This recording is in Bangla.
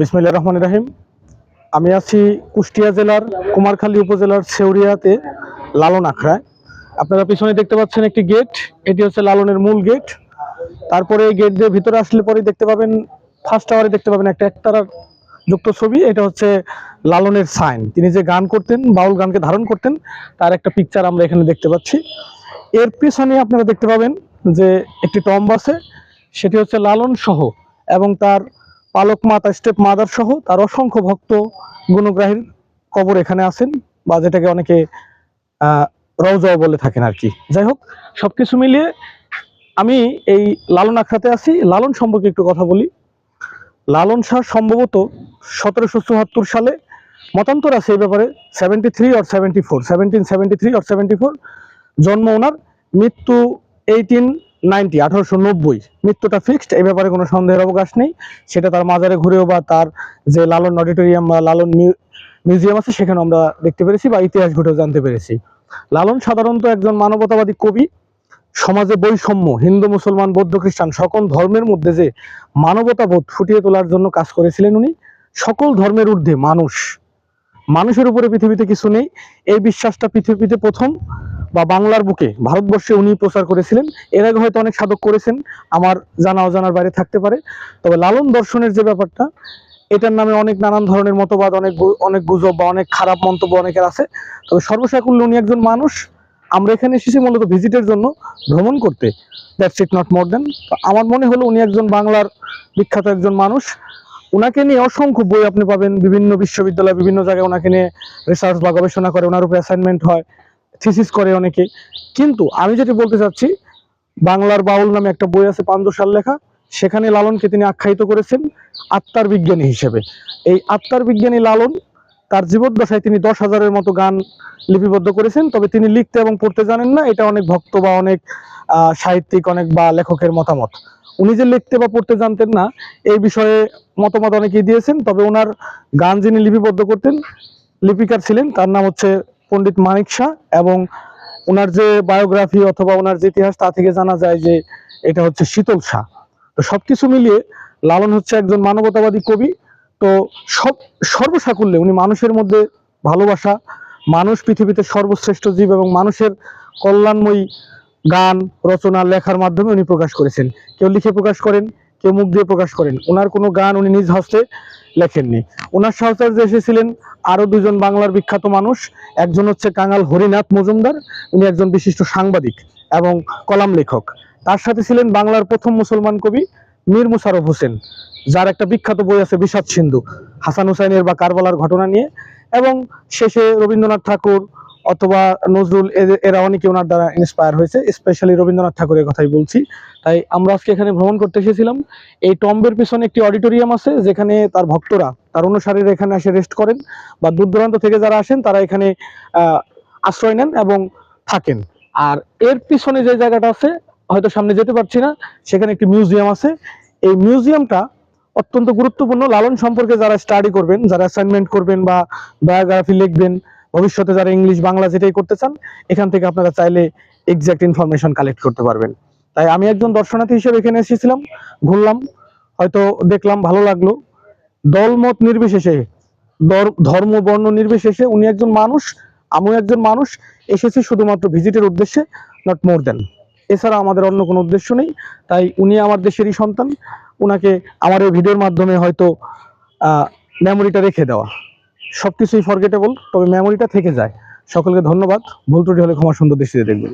বিসমিল্লা রহমান রাহিম। আমি আছি কুষ্টিয়া জেলার কুমারখালী উপজেলার সেউরিয়াতে লালন আখড়ায়। আপনারা পিছনে দেখতে পাচ্ছেন একটি গেট। এটি হচ্ছে লালনের মূল গেট। তারপরে এই গেট দিয়ে ভিতরে আসলে পরে দেখতে পাবেন ফার্স্ট টাওয়ারে দেখতে পাবেন একটা একতারার যুক্ত ছবি। এটা হচ্ছে লালনের সাইন তিনি যে গান করতেন, বাউল গানকে ধারণ করতেন, তার একটা পিকচার আমরা এখানে দেখতে পাচ্ছি। এর পিছনে আপনারা দেখতে পাবেন যে একটি টম্ব আছে, সেটি হচ্ছে লালন সহ এবং তার পালক মাতা, স্টেপ মাদার সহ তার অসংখ্য ভক্ত গুণগ্রাহীর কবর এখানে আছেন বা যেটাকে অনেকে রওজাও বলে থাকেন আর কি। যাই হোক, সবকিছু মিলিয়ে আমি এই লালন আখড়াতে আছি। লালন সম্পর্কে একটু কথা বলি। লালন শাহ সম্ভবত সতেরোশো চুয়াত্তর সালে মতান্তর আছে এই ব্যাপারে seventy three or seventy four seventeen seventy three or seventy four জন্ম ওনার, মৃত্যু এইটিন নাইনটি, আঠারোশো নব্বই। মৃত্যুটা ফিক্সড এ ব্যাপারে কোনো সন্দেহের অবকাশ নেই। সেটা তার মাজারে ঘুরেও বা তার যে লালন অডিটোরিয়াম বা লালন মিউ- মিউজিয়াম আছে সেখানে আমরা দেখতে পেরেছি বা ইতিহাস ঘটেও জানতে পেরেছি। লালন সাধারণত একজন মানবতাবাদী কবি। সমাজে বৈষম্য, হিন্দু, মুসলমান, বৌদ্ধ, খ্রিস্টান সকল ধর্মের মধ্যে যে মানবতাবোধ ফুটিয়ে তোলার জন্য কাজ করেছিলেন উনি, সকল ধর্মের ঊর্ধ্বে মানুষ মানুষের উপরে পৃথিবীতে কিছু নেই। এই বিশ্বাসটা পৃথিবীতে প্রথম বা বাংলার বুকে, ভারতবর্ষে উনি প্রচার করেছিলেন। এর আগে হয়তো অনেক সাধক করেছেন, আমার জানা অজানার বাইরে থাকতে পারে। তবে লালন দর্শনের যে ব্যাপারটা, এটার নামে অনেক নানান ধরনের মতবাদ, অনেক অনেক গুজব বা অনেক খারাপ মন্তব্য অনেকের আছে। তবে সর্বসাকুল্য উনি একজন মানুষ। আমরা এখানে এসেছি মূলত ভিজিটের জন্য, ভ্রমণ করতে। দ্যাটস ইট নট মোর দেন আমার মনে হলো উনি একজন বাংলার বিখ্যাত একজন মানুষ। ওনাকে নিয়ে অসংখ্য বই আপনি পাবেন, বিভিন্ন বিশ্ববিদ্যালয়, বিভিন্ন জায়গায় ওনাকে নিয়ে রিসার্চ বা গবেষণা করে, ওনার উপরে অ্যাসাইনমেন্ট হয় থিসিস করে অনেকে। কিন্তু আমি যেটি বলতে চাচ্ছি, বাংলার বাউল নামে একটা বই আছে পান্দসাল লেখা, সেখানে লালনকে তিনি আখ্যায়িত করেছেন আত্মার বিজ্ঞানী হিসেবে। এই আত্মার বিজ্ঞানী লালন, তার জীবদ্দশায় তিনি দশ হাজারের মতো গান লিপিবদ্ধ করেছেন, তবে তিনি লিখতে এবং পড়তে জানেন না, এটা অনেক ভক্ত বা অনেক সাহিত্যিক, অনেক বা লেখকের মতামত। উনি যে লিখতে বা পড়তে জানতেন না, এই বিষয়ে মতামত অনেকেই দিয়েছেন, তবে ওনার গান যিনি লিপিবদ্ধ করতেন, লিপিকার ছিলেন, তার নাম হচ্ছে পণ্ডিত মানিক শাহ এবং ওনার যে বায়োগ্রাফি অথবা ওনার যে ইতিহাস, তা থেকে জানা যায় যে এটা হচ্ছে শীতল শাহ। তো সবকিছু মিলিয়ে লালন হচ্ছে একজন মানবতাবাদী কবি। তো সব, সর্বসাকুল্যে উনি মানুষের মধ্যে ভালোবাসা, মানুষ পৃথিবীতে সর্বশ্রেষ্ঠ জীব এবং মানুষের কল্যাণময়ী গান, রচনা, লেখার মাধ্যমে উনি প্রকাশ করেছেন। কেউ লিখে প্রকাশ করেন, কেউ মুখ দিয়ে প্রকাশ করেন। ওনার কোনো গান উনি নিজ হস্তে লেখেননি। ওনার সাহচর্যে এসেছিলেন আরও দুজন বাংলার বিখ্যাত মানুষ। একজন হচ্ছে কাঙাল হরিনাথ মজুমদার, উনি একজন বিশিষ্ট সাংবাদিক এবং কলাম লেখক। তার সাথে ছিলেন বাংলার প্রথম মুসলমান কবি মীর মুশারফ হোসেন, যার একটা বিখ্যাত বই আছে বিষাদ সিন্ধু, হাসান হুসাইনের বা কারবালার ঘটনা নিয়ে। এবং শেষে রবীন্দ্রনাথ ঠাকুর অথবা নজরুল এরা অনেকে ওনার দ্বারা ইন্সপায়ার হয়েছে স্পেশালি রবীন্দ্রনাথ ঠাকুরের কথাই বলছি। তাই আমরা আজকে এখানে ভ্রমণ করতে এসেছিলাম। এই টম্বের পিছনে একটি অডিটোরিয়াম আছে, যেখানে তার ভক্তরা, তার অনুসারীরা এখানে এসে রেস্ট করেন বা দূর দূরান্ত থেকে যারা আসেন, তারা এখানে আশ্রয় নেন এবং থাকেন। আর এর পিছনে যে জায়গাটা আছে, হয়তো সামনে যেতে পারছি না, সেখানে একটি মিউজিয়াম আছে। এই মিউজিয়ামটা অত্যন্ত গুরুত্বপূর্ণ। লালন সম্পর্কে যারা স্টাডি করবেন, যারা অ্যাসাইনমেন্ট করবেন বা বায়োগ্রাফি লিখবেন ভবিষ্যতে যারা ইংলিশ বাংলা যেটাই করতে চান, এখান থেকে আপনারা চাইলে এক্সাক্ট ইনফরমেশন কালেক্ট করতে পারবেন। তাই আমি একজন দর্শনার্থী হিসেবে এখানে এসেছিলাম, ঘুরলাম, হয়তো দেখলাম, ভালো লাগল। দলমত নির্বিশেষে ধর্ম, বর্ণ নির্বিশেষে উনি একজন মানুষ, আমিও একজন মানুষ, এসেছি শুধুমাত্র ভিজিটের উদ্দেশ্যে নট মোর দেন এছাড়া আমাদের অন্য কোনো উদ্দেশ্য নেই, তাই উনি আমার দেশেরই সন্তান, উনাকে আমার এই ভিডিওর মাধ্যমে হয়তো মেমোরিটা রেখে দেওয়া। সবকিছুই ফরগেটেবল তবে মেমোরিটা থেকে যায়। সকলকে ধন্যবাদ। ভুল ত্রুটি হলে ক্ষমা সুন্দর দৃষ্টিতে দেখবেন।